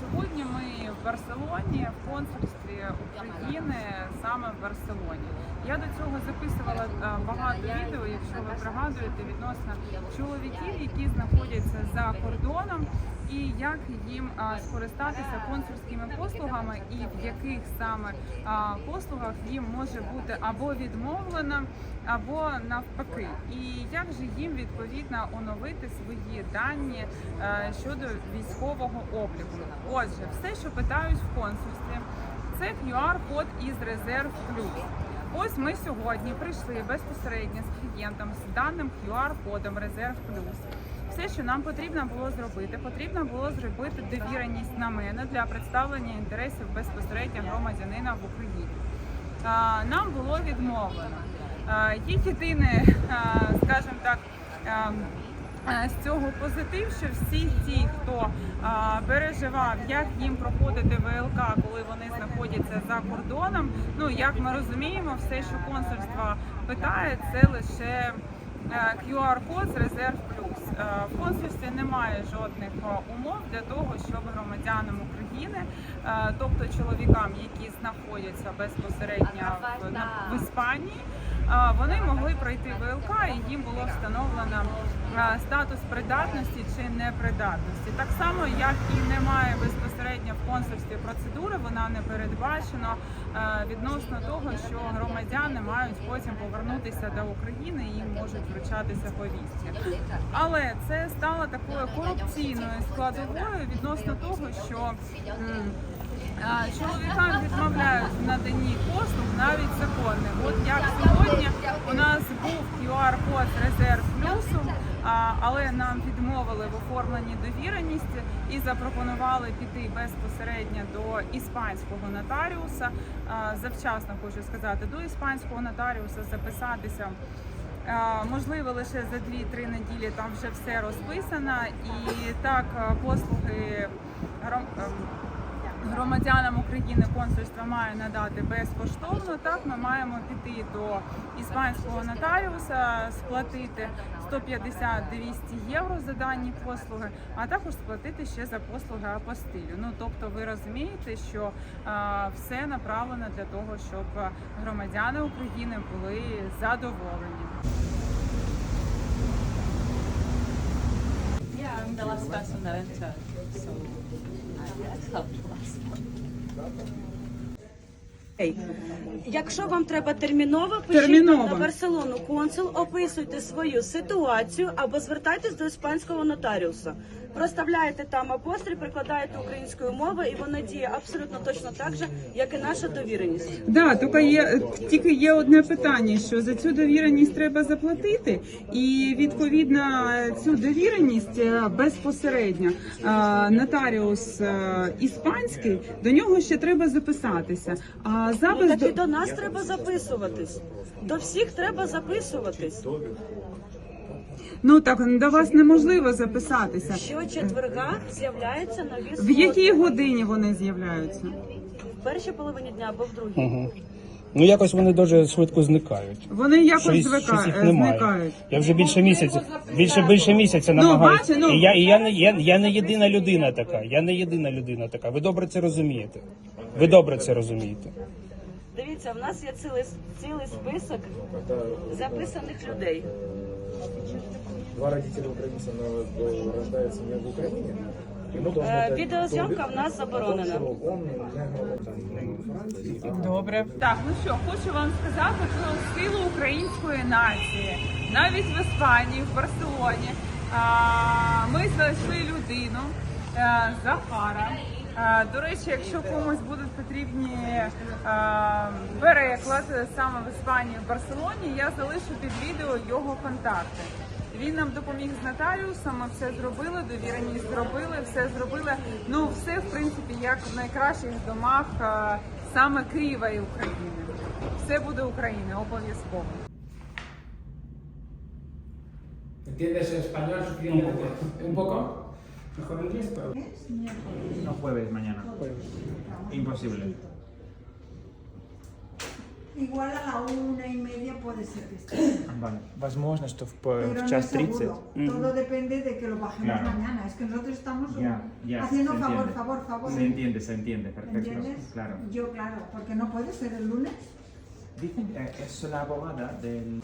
Сьогодні ми в Барселоні, в консульстві України, саме в Барселоні. Я до цього записувала е, багато відео, якщо ви пригадуєте, відносно чоловіків, які знаходяться за кордоном, і як їм скористатися консульськими послугами, і в яких саме послугах їм може бути або відмовлено, або навпаки. І як же їм відповідно оновити свої дані е, щодо військового обліку? Отже, все, що питають в консульстві, це QR-код із резерв плюс. Ось ми сьогодні прийшли безпосередньо з клієнтом з даним QR-кодом Резерв Плюс. Все, що нам потрібно було зробити, потрібно було зробити довіреність на мене для представлення інтересів безпосередньо громадянина в Україні. Нам було відмовлено. Є єдине, скажімо так. з цього позитив, що всі ті, хто а, переживав, як їм проходити ВЛК, коли вони знаходяться за кордоном. Ну як ми розуміємо, все, що консульство питає, це лише QR-код з резерв плюс. Е, В консульстві немає жодних е, умов для того, щоб громадянам України, е, тобто чоловікам, які знаходяться безпосередньо в, в Іспанії, е, вони могли пройти ВЛК і їм було встановлено е, статус придатності чи непридатності. Так само, як і немає безпосередньо в консульстві процедури, вона не передбачена е, відносно того, що громадяни мають потім повернутися до України і їм можуть вручатися повістки. Але це стало такою корупційною складовою відносно того, що чоловікам відмовляють в наданні послуг навіть законних. От як сьогодні у нас був QR-код резерв плюсу, але нам відмовили в оформленні довіреності і запропонували піти безпосередньо до іспанського нотаріуса. Завчасно хочу сказати, до іспанського нотаріуса записатися. Можливо, лише за 2-3 неділі там вже все розписано, і так послуги ем, громадянам України консульство має надати безкоштовно. Так ми маємо піти до іспанського нотаріуса, сплатити 150-200 євро за дані послуги, а також сплатити ще за послуги апостилю. Ну тобто, ви розумієте, що е, все направлено для того, щоб громадяни України були задоволені. Yeah, I'm the last person that entered, so I one. Якщо вам треба терміново, пишіть Терміново. на Барселону консул, описуйте свою ситуацію або звертайтесь до іспанського нотаріуса. Проставляєте там апостиль, прикладаєте українською мовою, і вона діє абсолютно точно так же, як і наша довіреність. Да, тільки є тільки є одне питання, що за цю довіреність треба заплатити, і відповідно цю довіреність е, безпосередньо е, нотаріус е, іспанський до нього ще треба записатися. А Ну, запис так і до нас треба записуватись. До всіх треба записуватись. Ну так до вас неможливо записатися. Щочетверга з'являються нові В якій годині вони з'являються? В першій половині дня або в другій. Угу. Ну якось вони дуже швидко зникають. Вони якось Щось, звика... щось їх немає. зникають. Я вже більше місяця, більше більше місяця намагаюся. бачу, ну. І я, і я не я, я не єдина людина така. Я не єдина людина така. Ви добре це розумієте. Ви добре це розумієте. Дивіться, в нас є цілий, цілий список записаних людей. Два родителя украинца, но э, не в Украине. Дать Відеозйомка в нас заборонена. Добре. Так, ну що, хочу вам сказати про силу української нації. Навіть в Іспанії, в Барселоні, а, ми знайшли людину е, Захара. До речі, якщо комусь будуть потрібні переклад саме в Іспанії, в Барселоні, я залишу під відео його контакти. Він нам допоміг з нотаріусом, все зробили, довіреність зробили, все зробили. Ну, все, в принципі, як в найкращих домах саме Києва і України. Все буде Україна, обов'язково. ¿Entiendes español suficientemente? Un poco. Mejor inglés, pero... No jueves mañana. Imposible. Igual a la una y media puede ser que esté. Vale. Возможно, что в, Pero в no es час 30. seguro. Todo depende de que lo bajemos Claro. mañana. Es que nosotros estamos Ya, ya, haciendo se favor, entiende. favor, favor. Se entiende, se entiende, perfecto. ¿Entiendes? Claro. Yo, claro, porque no puede ser el lunes. Dicen, eh, es la abogada del